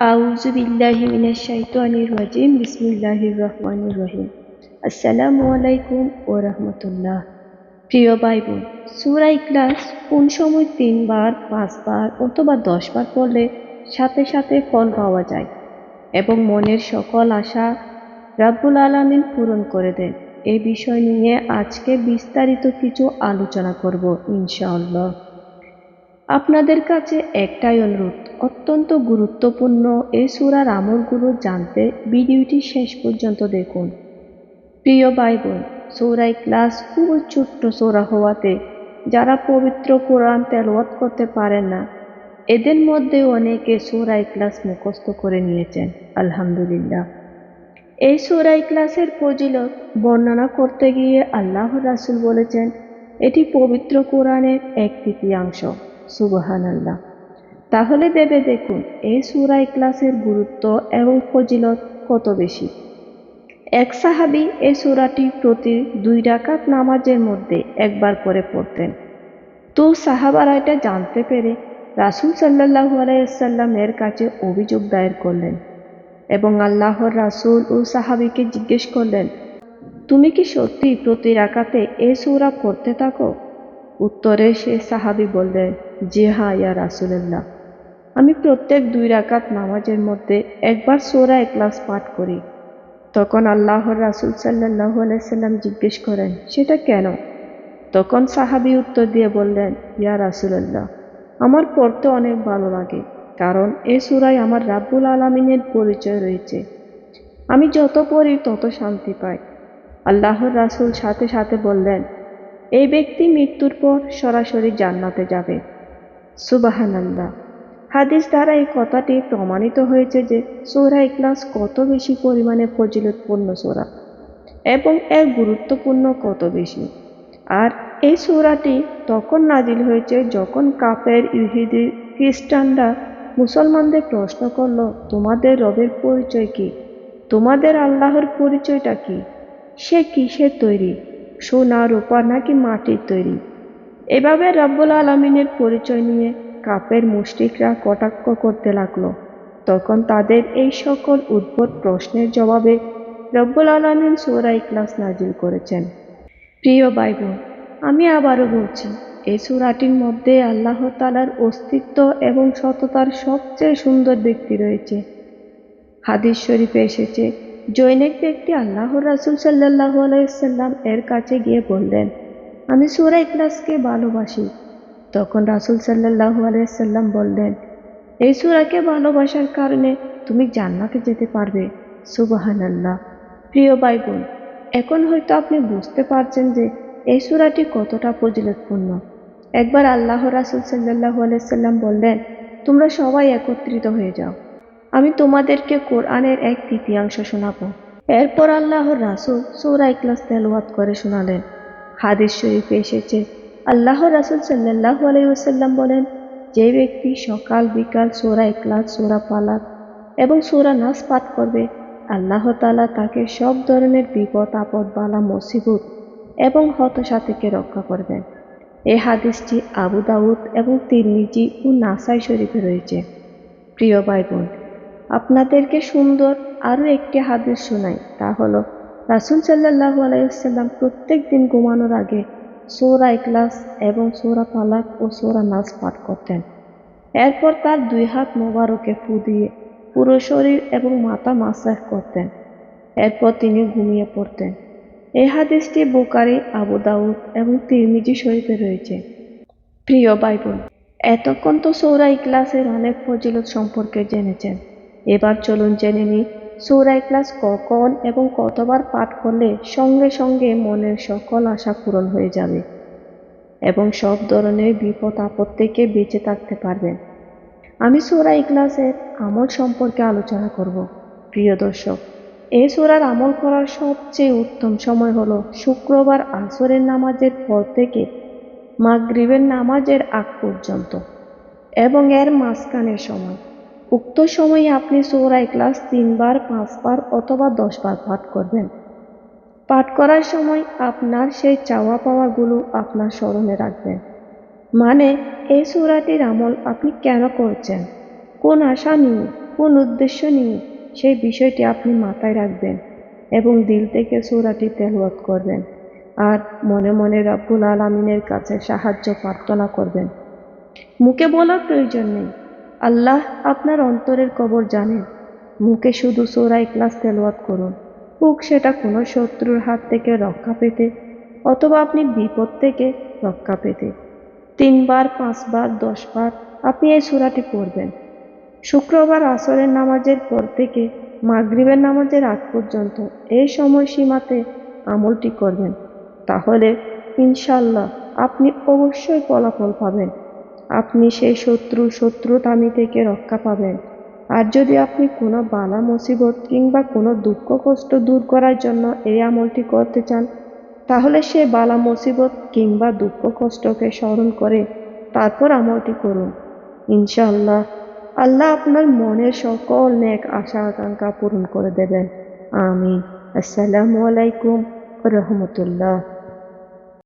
আউযু বিল্লাহি মিনাশ শাইতানির রাজিম, বিসমিল্লাহির রহমানির রহিম। আসসালামু আলাইকুম ওয়া রাহমাতুল্লাহ। প্রিয় ভাই বোন সূরা ইখলাস কোন সময় তিনবার, পাঁচবার, অথবা দশবার পড়লে সাথে সাথে ফল পাওয়া যায় এবং মনের সকল আশা রাব্বুল আলামিন পূরণ করে দেন এই বিষয় নিয়ে আজকে বিস্তারিত কিছু আলোচনা করব ইনশাআল্লাহ। আপনাদের কাছে একটাই অনুরোধ, অত্যন্ত গুরুত্বপূর্ণ এই সুরার আমলগুলো জানতে ভিডিওটি শেষ পর্যন্ত দেখুন। প্রিয় ভাই বোন সৌরাই ক্লাস খুবই ছোট্ট সৌরা হওয়াতে যারা পবিত্র কোরআন তেলওয়াত করতে পারেন না, এদের মধ্যে অনেকে সৌরাই ক্লাস মুখস্থ করে নিয়েছেন, আলহামদুলিল্লাহ। এই সৌরাই ক্লাসের ফজিলত বর্ণনা করতে গিয়ে আল্লাহ রাসুল বলেছেন, এটি পবিত্র কোরআনের এক তৃতীয়াংশ। সুবহান আল্লাহ তাহলে ভেবে দেখুন, এই সুরা ক্লাসের গুরুত্ব এবং ফজিলত কত বেশি? এক সাহাবি এই সুরাটি প্রতি দুই ডাকাত নামাজের মধ্যে একবার করে পড়তেন। তো সাহাবারা এটা জানতে পেরে রাসুল সাল্লাহ আলাইসাল্লামের কাছে অভিযোগ দায়ের করলেন এবং আল্লাহর রাসুল ও সাহাবিকে জিজ্ঞেস করলেন, তুমি কি সত্যি প্রতি রাকাতে এ সুরা পড়তে থাকো? উত্তরে সে সাহাবি বললেন জি হা, ইয়া রাসুলাল্লাহ। আমি প্রত্যেক দুই রাকাত নামাজের মধ্যে একবার সোরা একলাস পাঠ করি। তখন আল্লাহর রাসুল সাল্লাহ আলাইসাল্লাম জিজ্ঞেস করেন, সেটা কেন? তখন সাহাবি উত্তর দিয়ে বললেন, ইয়া রাসুলাল্লাহ, আমার পড়তে অনেক ভালো লাগে, কারণ এ সুরায় আমার রাব্বুল আলমিনের পরিচয় রয়েছে। আমি যত পড়ি তত শান্তি পাই। আল্লাহর রাসুল সাথে সাথে বললেন, এই ব্যক্তি মৃত্যুর পর সরাসরি জান্নাতে যাবে। সুবাহান আল্লাহ হাদিস দ্বারা এই কথাটি প্রমাণিত হয়েছে যে সোরা ইকলাস কত বেশি পরিমাণে ফজিলতপূর্ণ সোরা এবং এর গুরুত্বপূর্ণ কত বেশি। আর এই সোরাটি তখন নাজিল হয়েছে যখন কাপের ইহুদি, খ্রিস্টানরা মুসলমানদের প্রশ্ন করল, তোমাদের রবের পরিচয় কি? তোমাদের আল্লাহর পরিচয়টা কি? সে কিসের তৈরি? সোনা, রূপা নাকি মাটির তৈরি? এভাবে রব্বুল আলমিনের পরিচয় নিয়ে কাপের মুষ্টিকরা কটাক্ষ করতে লাগল। তখন তাদের এই সকল উদ্ভট প্রশ্নের জবাবে রব্বুল আলমিন সোরাই ক্লাস নাজিল করেছেন। প্রিয় ভাই বোন আমি আবারও বলছি, এই সুরাটির মধ্যে আল্লাহ তালার অস্তিত্ব এবং সততার সবচেয়ে সুন্দর ব্যক্তি রয়েছে। হাদিস শরীফে এসেছে, জৈনিক ব্যক্তি আল্লাহ রাসুল সাল্লাহ আলাইসাল্লাম এর কাছে গিয়ে বললেন আমি সুরা ইকলাসকে ভালোবাসি। তখন রাসুল সাল্লাহ আলাইসাল্লাম বললেন, এই সুরাকে ভালোবাসার কারণে তুমি জান্নাতে যেতে পারবে। সুবাহান আল্লাহ প্রিয় ভাই বোন এখন হয়তো আপনি বুঝতে পারছেন যে এই সুরাটি কতটা ফজিলতপূর্ণ। একবার আল্লাহ রাসুল সাল্লাহ আলাইসাল্লাম বললেন, তোমরা সবাই একত্রিত হয়ে যাও। আমি তোমাদেরকে কোরআনের এক তৃতীয়াংশ শোনাব। এরপর আল্লাহর রাসুল সৌরা ইকলাস তেলওয়াত করে শোনালেন। হাদিস শরীফে এসেছে। আল্লাহ রাসুল সাল্লাহ আলাইসাল্লাম বলেন, যে ব্যক্তি সকাল বিকাল সোরা ইকলাস সোরা পালাক এবং সোরা নাস পাঠ করবে, আল্লাহ তালা তাকে সব ধরনের বিপদ, আপদ, বালা, মুসিবত এবং হতাশা থেকে রক্ষা করবেন। এই হাদিসটি আবু দাউদ এবং তিরমিজি ও নাসাই শরীফে রয়েছে। প্রিয় ভাই বোন আপনাদেরকে সুন্দর আরও একটি হাদিস শোনাই, তা হলো রাসুল সাল্লাহ আলাইসাল্লাম প্রত্যেক দিন ঘুমানোর আগে সৌরা ইকলাস এবং সৌরা পালাক ও সৌরা নাচ পাঠ করতেন। এরপর তার দুই হাত মোবারকে ফু দিয়ে পুরো শরীর এবং মাথা মাসাজ করতেন। এরপর তিনি ঘুমিয়ে পড়তেন। এই হাদিসটি বোকারি আবু দাউদ এবং তিরমিজি শরীফে রয়েছে। প্রিয় ভাই বোন এতক্ষণ তো সৌরা ইকলাসের অনেক ফজিলত সম্পর্কে জেনেছেন। এবার চলুন জেনে নিই সৌরা ইকলাস কখন এবং কতবার পাঠ করলে সঙ্গে সঙ্গে মনের সকল আশা পূরণ হয়ে যাবে এবং সব ধরনের বিপদ আপদ থেকে বেঁচে থাকতে পারবেন। আমি সোরা ইকলাসের আমল সম্পর্কে আলোচনা করব। প্রিয় দর্শক এই সোরার আমল করার সবচেয়ে উত্তম সময় হলো শুক্রবার আসরের নামাজের পর থেকে মাগরিবের নামাজের আগ পর্যন্ত এবং এর মাঝখানের সময়। উক্ত সময়ে আপনি সৌরা ক্লাস তিনবার, পাঁচবার অথবা দশবার পাঠ করবেন। পাঠ করার সময় আপনার সেই চাওয়া পাওয়াগুলো আপনার স্মরণে রাখবেন। মানে এই সুরাটির আমল আপনি কেন করছেন? কোন আশা নিয়ে, কোন উদ্দেশ্য নিয়ে সেই বিষয়টি আপনি মাথায় রাখবেন এবং দিল থেকে সূরাটি তেলাওয়াত করবেন। আর মনে মনে রব্বুল আলমিনের কাছে সাহায্য প্রার্থনা করবেন। মুখে বলার প্রয়োজন নেই। আল্লাহ আপনার অন্তরের কবর জানেন। মুখে শুধু সোরা ক্লাস তেলাওয়াত করুন। হোক সেটা কোনো শত্রুর হাত থেকে রক্ষা পেতে অথবা আপনি বিপদ থেকে রক্ষা পেতে। তিনবার, পাঁচবার, দশবার আপনি এই সূরাটি পড়বেন। শুক্রবার আসরের নামাজের পর থেকে মাগরিবের নামাজের আগ পর্যন্ত এই সময়সীমাতে আমলটি করবেন। তাহলে ইনশাল্লাহ আপনি অবশ্যই ফলাফল পাবেন। আপনি সেই শত্রু শত্রুতামি থেকে রক্ষা পাবেন। আর যদি আপনি কোনো বালা মুসিবত কিংবা কোনো দুঃখ কষ্ট দূর করার জন্য এই আমলটি করতে চান, তাহলে সে বালা মুসিবত কিংবা দুঃখ কষ্টকে স্মরণ করে তারপর আমলটি করুন। ইনশাল্লাহ আল্লাহ আপনার মনের সকল নেক আশা আকাঙ্ক্ষা পূরণ করে দেবেন। আমিন। আসসালামু আলাইকুম রহমতুল্লাহ।